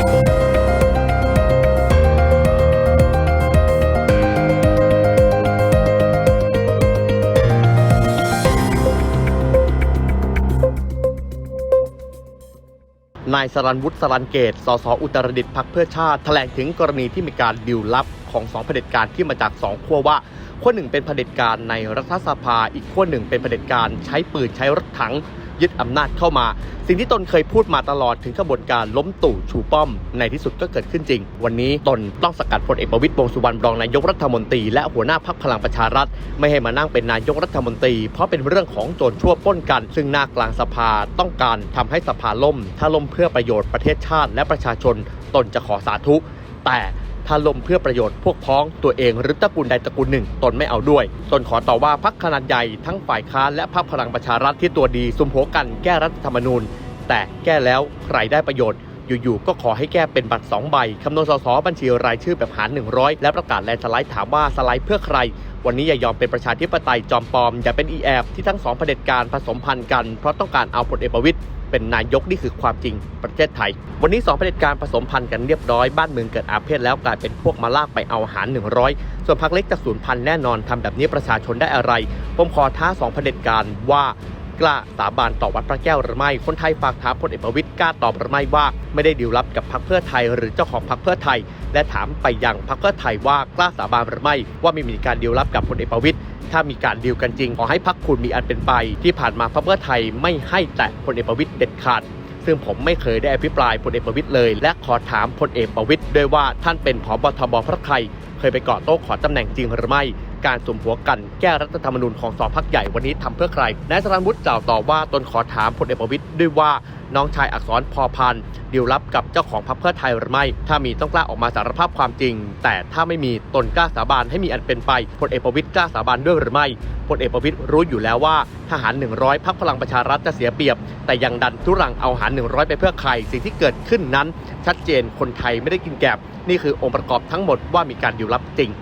นายสรันวุฒิสรันเกต สสอุตรดิตถ์พักเพื่อชาติแถลงถึงกรณีที่มีการดิวลับของสองเผด็จการที่มาจากสองขั้วว่าขั้วหนึ่งเป็นเผด็จการในรัฐสภา อีกขั้วหนึ่งเป็นเผด็จการใช้ปืนใช้รถถัง ยึดอำนาจเข้ามา สิ่งที่ตนเคยพูดมาตลอดถึงขบวนการล้มตู่ชูป้อม ในที่สุดก็เกิดขึ้นจริง วันนี้ตนต้องสกัดพลเอกประวิตรวงสุวรรณรองนายกรัฐมนตรีและหัวหน้าพักพลังประชารัฐ ไม่ให้มานั่งเป็นนายกรัฐมนตรี เพราะเป็นเรื่องของโจรชั่วป้นกัน ซึ่งหน้ากลางสภาต้องการทำให้สภาล่ม ถ้าล่มเพื่อประโยชน์ประเทศชาติและประชาชน ตนจะขอสาธุ แต่ ถ้าลมเพื่อประโยชน์พวกพ้องตัวเองหรือตระกูลใดตระกูลหนึ่ง ตนไม่เอาด้วย ตนขอต่อว่าพักขนาดใหญ่ทั้งฝ่ายค้านและพักพลังประชารัฐที่ตัวดีสุมหัวกันแก้รัฐธรรมนูญ แต่แก้แล้วใครได้ประโยชน์อยู่ๆ ก็ขอให้แก้เป็นบัตร 2 ใบ คำนวณสสบัญชีรายชื่อแบบหาร 100 และประกาศแลนสไลด์ถามว่าสไลด์เพื่อใคร วันนี้อย่ายอมเป็นประชาธิปไตยจอมปลอม อย่าเป็นอีแอบที่ทั้งสองเผด็จการผสมพันธ์กัน เพราะต้องการเอาพลเอกประวิตย เป็นนายกนี่คือความจริงประเทศไทย วันนี้สองเผด็จการผสมพันธ์กันเรียบร้อยบ้านเมืองเกิดอาเพศแล้วกลายเป็นพวกมาลากไปเอาหาร 100 ส่วนพักเล็กจะสูญพันธุ์แน่นอนทำแบบนี้ประชาชนได้อะไร ผมขอท้าสองเผด็จการว่า กล้าสาบานต่อวัดพระแก้วหรือไม่คนไทยฝากถามพลเอกประวิตยกล้าตอบหรือไม่ว่า ไม่ได้ดีลลับกับพรรคเพื่อไทยหรือเจ้าของพรรคเพื่อไทย และถามไปยังพรรคเพื่อไทยว่ากล้าสาบานหรือไม่ ว่าไม่มีการดีลลับกับพลเอกประวิตยถ้ามีการดีลกันจริงขอให้พรรคคุณมีอันเป็นไป ที่ผ่านมาพรรคเพื่อไทยไม่ให้แตะพลเอกประวิตยเด็ดขาดซึ่งผมไม่เคยได้อภิปรายพลเอกประวิตยเลย และขอถามพลเอกประวิตยด้วยว่าท่านเป็นผบทบพรรคไทยเคยไปเกาะโต๊ะขอตำแหน่งจริงหรือไม่ การสมหัวกันแก้รัฐธรรมนูญของสองพักใหญ่วันนี้ทำเพื่อใครนายสรันวุฒิกล่าวต่อว่าตนขอถามพลเอกประวิตยด้วยว่าน้องชายอักษรพอพันดีลลับกับเจ้าของพรรคเพื่อไทยหรือไม่ ถ้ามีต้องกล้าออกมาสารภาพความจริง แต่ถ้าไม่มีตนกล้าสาบานให้มีอันเป็นไปพลเอกประวิตยกล้าสาบานด้วยหรือไม่พลเอกประวิตยรู้อยู่แล้วว่าทหาร 100พักพลังประชารัฐจะเสียเปรียบ แต่ยังดันทุรังเอาหาร 100 ไปเพื่อใครสิ่งที่เกิดขึ้นนั้น ชัดเจนคนไทยไม่ได้กินแกบนี่คือองค์ประกอบทั้งหมดว่ามีการดีลลับจริง